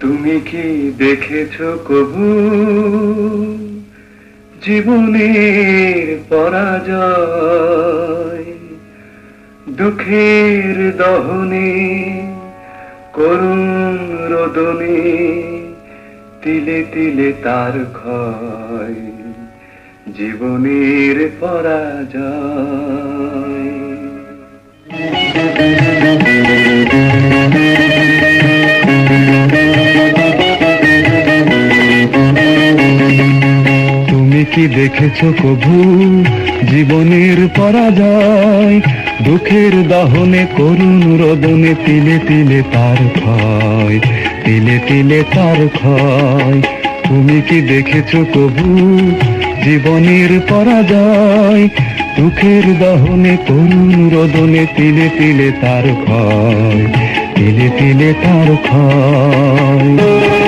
তুমি কি দেখেছ কবু? জীবনের পরাজয়। দুঃখের দহনে, করুণ রোদনে, তিলে তিলে তার ক্ষয়। জীবনের পরাজয়। কি দেখেছ কবু জীবনের পরাজয়, দুঃখের দহনে, করুণ রোদনে তিলে তিলে তার ক্ষয়, তিলে তিলে তার ক্ষয়। তুমি কি দেখেছ কবু জীবনের পরাজয়, দুঃখের দহনে, করুণ রোদনে তিলে তিলে তার ক্ষয়, তিলে তিলে তার ক্ষয়।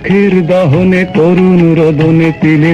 দুঃখের দহনে করুণ রোদনে তিলে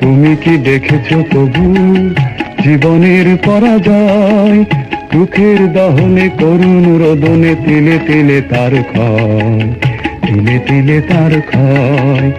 তুমি কি দেখেছ তবু জীবনের পরাজয়? দুঃখের দহনে করুণ রদনে তিলে তিলে তার খয় তিলে তিলে তার ক্ষয়।